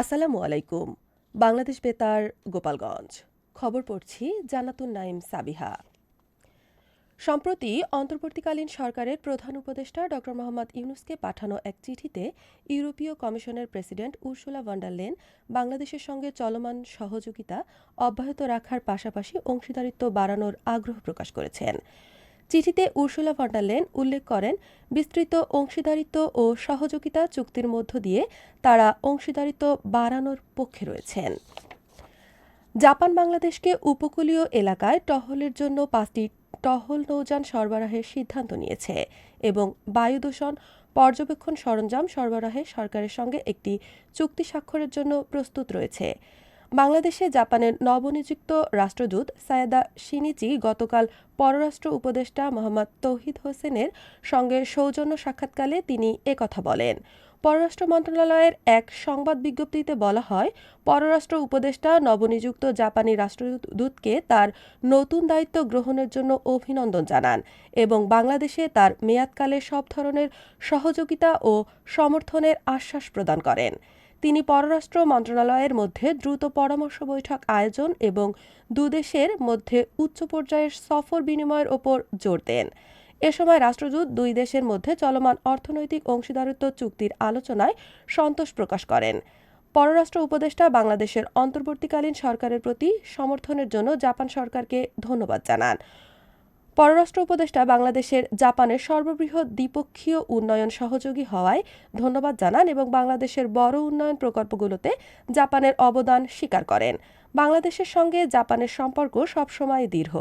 আসসালামু আলাইকুম, বাংলাদেশ বেতার, গোপালগঞ্জ। খবর পড়ছি জানাতুন নাইম সাবিহা। সম্প্রতি অন্তর্বর্তীকালীন সরকারের প্রধান উপদেষ্টা ড. মোহাম্মদ ইউনুসকে পাঠানো এক চিঠিতে ইউরোপীয় কমিশনের প্রেসিডেন্ট উর্সুলা ভন্ডারলেন বাংলাদেশের সঙ্গে চলমান সহযোগিতা অব্যাহত রাখার পাশাপাশি অংশীদারিত্ব বাড়ানোর আগ্রহ প্রকাশ করেছেন। চিঠিতে উর্সুলা ভন্ডারলেন উল্লেখ করেন, বিস্তৃত অংশীদারিত্ব ও সহযোগিতা চুক্তির মধ্য দিয়ে তারা অংশীদারিত্ব বাড়ানোর পক্ষে রয়েছেন। জাপান বাংলাদেশকে উপকূলীয় এলাকায় টহলের জন্য পাঁচটি টহল নৌযান সরবরাহের সিদ্ধান্ত নিয়েছে এবং বায়ু দূষণ পর্যবেক্ষণ সরঞ্জাম সরবরাহে সরকারের সঙ্গে একটি চুক্তি স্বাক্ষরের জন্য প্রস্তুত রয়েছে। বাংলাদেশে জাপানের নবনিযুক্ত রাষ্ট্রদূত সায়েদা সিনিচি গতকাল পররাষ্ট্র উপদেষ্টা মোহাম্মদ তৌহিদ হোসেনের সঙ্গে সৌজন্য সাক্ষাৎকালে তিনি একথা বলেন। পররাষ্ট্র মন্ত্রণালয়ের এক সংবাদ বিজ্ঞপ্তিতে বলা হয়, পররাষ্ট্র উপদেষ্টা নবনিযুক্ত জাপানি রাষ্ট্রদূতকে তার নতুন দায়িত্ব গ্রহণের জন্য অভিনন্দন জানান এবং বাংলাদেশে তার মেয়াদকালে সব ধরনের সহযোগিতা ও সমর্থনের আশ্বাস প্রদান করেন। তিনি পররাষ্ট্র মন্ত্রণালয়ের মধ্যে দ্রুত পরামর্শ বৈঠক আয়োজন এবং দুদেশের মধ্যে উচ্চ পর্যায়ের সফর বিনিময়ের ওপর জোর দেন। এ সময় রাষ্ট্রদূত দুই দেশের মধ্যে চলমান অর্থনৈতিক অংশীদারিত্ব চুক্তির আলোচনায় সন্তোষ প্রকাশ করেন। পররাষ্ট্র উপদেষ্টা বাংলাদেশের অন্তর্বর্তীকালীন সরকারের প্রতি সমর্থনের জন্য জাপান সরকারকে ধন্যবাদ জানান। পররাষ্ট্র উপদেষ্টা বাংলাদেশের জাপানের সর্ববৃহৎ দ্বিপক্ষীয় উন্নয়ন সহযোগী হওয়ায় ধন্যবাদ জানান এবং বাংলাদেশের বড় উন্নয়ন প্রকল্পগুলোতে জাপানের অবদান স্বীকার করেন। বাংলাদেশের সঙ্গে জাপানের সম্পর্ক সবসময় দৃঢ়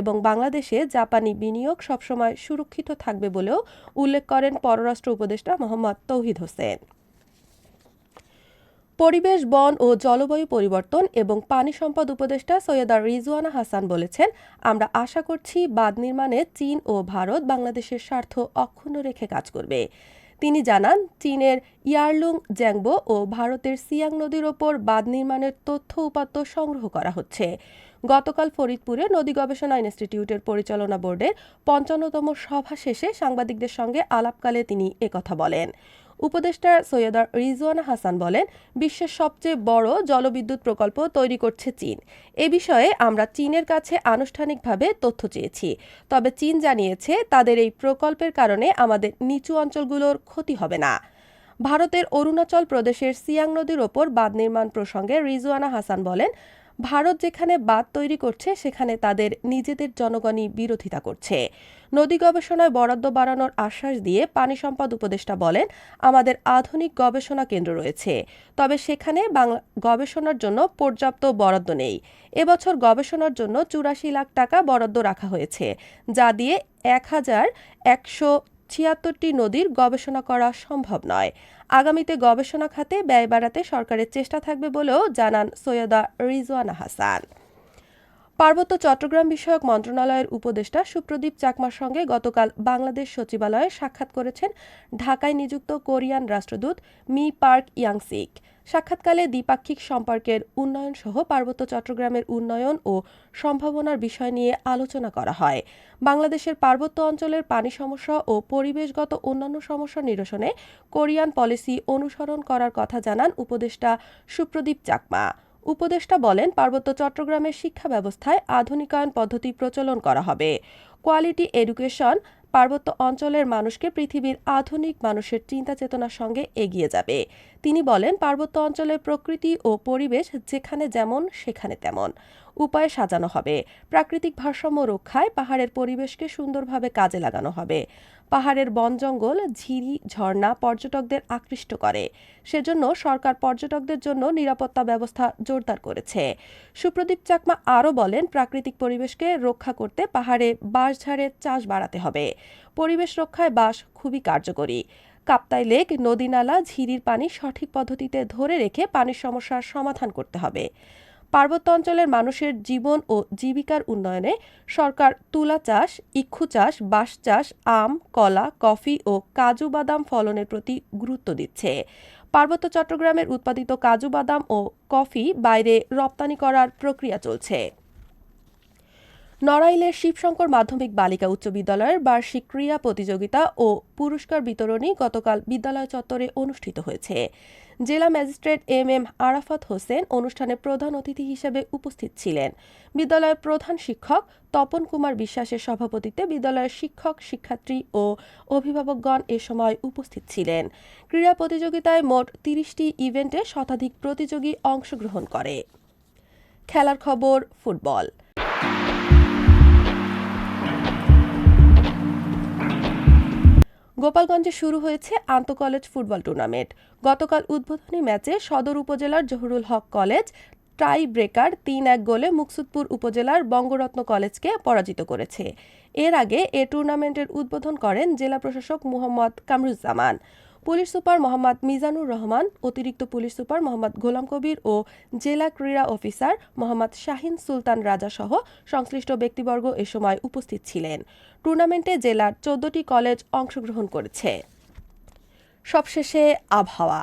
এবং বাংলাদেশে জাপানি বিনিয়োগ সবসময় সুরক্ষিত থাকবে বলেও উল্লেখ করেন পররাষ্ট্র উপদেষ্টা মোহাম্মদ তৌহিদ হোসেন। পরিবেশ, বন ও জলবায়ু পরিবর্তন এবং পানি সম্পদ উপদেষ্টা সৈয়দা রিজওয়ানা হাসান বলেছেন, আমরা আশা করছি বাঁধ নির্মাণে চীন ও ভারত বাংলাদেশের স্বার্থ অক্ষুণ্ণ রেখে কাজ করবে। তিনি জানান, চীনের ইয়ারলুং, জ্যাংবো ও ভারতের সিয়াং নদীর ওপর বাঁধ নির্মাণের তথ্য উপাত্ত সংগ্রহ করা হচ্ছে। গতকাল ফরিদপুরে নদী গবেষণা ইনস্টিটিউটের পরিচালনা বোর্ডের পঞ্চান্নতম সভা শেষে সাংবাদিকদের সঙ্গে আলাপকালে তিনি একথা বলেন। উপদেষ্টা সৈয়দা রিজওয়ানা হাসান বলেন, বিশ্বের সবচেয়ে বড় জলবিদ্যুৎ প্রকল্প তৈরি করছে চীন। এ বিষয়ে আমরা চীনের কাছে আনুষ্ঠানিকভাবে তথ্য চেয়েছি, তবে চীন জানিয়েছে তাদের এই প্রকল্পের কারণে আমাদের নিচু অঞ্চলগুলোর ক্ষতি হবে না। ভারতের অরুণাচল প্রদেশের সিয়াং নদীর ওপর বাঁধ নির্মাণ প্রসঙ্গে রিজওয়ানা হাসান বলেন ভারত যেখানে বাঁধ তৈরি করছে, সেখানে তাদের নিজেদের জনগণই বিরোধিতা করছে। নদী গবেষণায় বরাদ্দ বাড়ানোর আশ্বাস দিয়ে পানি সম্পদ উপদেষ্টা বলেন, আমাদের আধুনিক গবেষণা কেন্দ্র রয়েছে। তবে সেখানে বাংলা, গবেষণার জন্য পর্যাপ্ত বরাদ্দ নেই। এবছর গবেষণার জন্য চুরাশি লাখ টাকা বরাদ্দ রাখা হয়েছে, যা দিয়ে এক হাজার একশো ছিয়াত্তরটি নদীর গবেষণা করা সম্ভব নয়। আগামীতে গবেষণা খাতে ব্যয় বাড়াতে সরকারের চেষ্টা থাকবে বলেও জানান সৈয়দা রিজওয়ানা হাসান। পার্বত্য চট্টগ্রাম বিষয়ক মন্ত্রণালয়ের উপদেষ্টা সুপ্রদীপ চাকমার সঙ্গে গতকাল বাংলাদেশ সচিবালয়ে সাক্ষাৎ করেছেন ঢাকায় নিযুক্ত কোরিয়ান রাষ্ট্রদূত মি পার্ক ইয়াংসিক। সাক্ষাৎকালে দ্বিপাক্ষিক সম্পর্কের উন্নয়ন সহ পার্বত্য চট্টগ্রামের উন্নয়ন ও সম্ভাবনার বিষয় নিয়ে আলোচনা করা হয়। বাংলাদেশের পার্বত্য অঞ্চলের পানি সমস্যা ও পরিবেশগত অন্যান্য সমস্যা নিরসনে কোরিয়ান পলিসি অনুসরণ করার কথা জানান উপদেষ্টা সুপ্রদীপ চাকমা। উপদেষ্টা বলেন পার্বত্য চট্টগ্রামের শিক্ষা ব্যবস্থায় আধুনিকায়ন পদ্ধতি প্রচলন করা হবে। কোয়ালিটি এডুকেশন পার্বত্য অঞ্চলের মানুষকে পৃথিবীর আধুনিক মানুষের চিন্তা চেতনার সঙ্গে এগিয়ে যাবে। তিনি বলেন, পার্বত্য অঞ্চলের প্রকৃতি ও পরিবেশ যেখানে যেমন, সেখানে তেমন। উপায়ে সাজানো হবে। প্রাকৃতিক ভারসাম্য রক্ষায় পাহাড়ের পরিবেশকে সুন্দরভাবে কাজে লাগানো হবে। পাহাড়ের বন জঙ্গল, ঝিরি, ঝর্ণা পর্যটকদের আকৃষ্ট করে। সেজন্য সরকার পর্যটকদের জন্য নিরাপত্তা ব্যবস্থা জোরদার করেছে। সুপ্রদীপ চাকমা আরও বলেন, প্রাকৃতিক পরিবেশকে রক্ষা করতে পাহাড়ে বাঁশঝাড়ের চাষ বাড়াতে হবে। পরিবেশ রক্ষায় বাঁশ খুবই কার্যকরী। কাপ্তাই লেক নদীনালা ঝিরির পানি সঠিক পদ্ধতিতে ধরে রেখে পানির সমস্যার সমাধান করতে হবে। পার্বত্য অঞ্চলের মানুষের জীবন ও জীবিকার উন্নয়নে সরকার তুলা চাষ, ইক্ষু চাষ, বাঁশ চাষ, আম, কলা, কফি ও কাজু বাদাম ফলনের প্রতি গুরুত্ব দিচ্ছে। পার্বত্য চট্টগ্রামের উৎপাদিত কাজু বাদাম ও কফি বাইরে রপ্তানি করার প্রক্রিয়া চলছে। নড়াইলের শিবশঙ্কর মাধ্যমিক বালিকা উচ্চ বিদ্যালয়ের বার্ষিক ক্রীড়া প্রতিযোগিতা ও পুরস্কার বিতরণী গতকাল বিদ্যালয় চত্বরে অনুষ্ঠিত হয়েছে। জেলা magistrate M M Arafat Hossain অনুষ্ঠানে প্রধান অতিথি হিসেবে উপস্থিত ছিলেন। বিদ্যালয়ের প্রধান শিক্ষক তপন কুমার বিশ্বাসের সভাপতিত্বে বিদ্যালয়ের শিক্ষক, শিক্ষার্থী ও অভিভাবকগণ এ সময় উপস্থিত ছিলেন। ক্রীড়া প্রতিযোগিতায় মোট তিরিশটি ইভেন্টে শতাধিক প্রতিযোগী অংশগ্রহণ করে। খেলার খবর, ফুটবল। গোপালগঞ্জে শুরু হয়েছে আন্তঃকলেজ ফুটবল টুর্নামেন্ট। গতকাল উদ্বোধনী ম্যাচে সদর উপজেলার Zahurul Haque college tie breaker তিন এক গোলে মুকসুদপুর উপজেলার বঙ্গরত্ন কলেজকে পরাজিত করেছে। এর আগে এ টুর্নামেন্টের উদ্বোধন করেন জেলা প্রশাসক মোহাম্মদ কামরুজ্জামান। পুলিশ সুপার মোহাম্মদ মিজানুর রহমান, অতিরিক্ত পুলিশ সুপার মোহাম্মদ গোলাম কবির ও জেলা ক্রীড়া অফিসার মোহাম্মদ শাহিন সুলতান রাজা সহ সংশ্লিষ্ট ব্যক্তিবর্গ এ সময় উপস্থিত ছিলেন। টুর্নামেন্টে জেলার চোদ্দটি কলেজ অংশগ্রহণ করেছে। সবশেষে আবহাওয়া।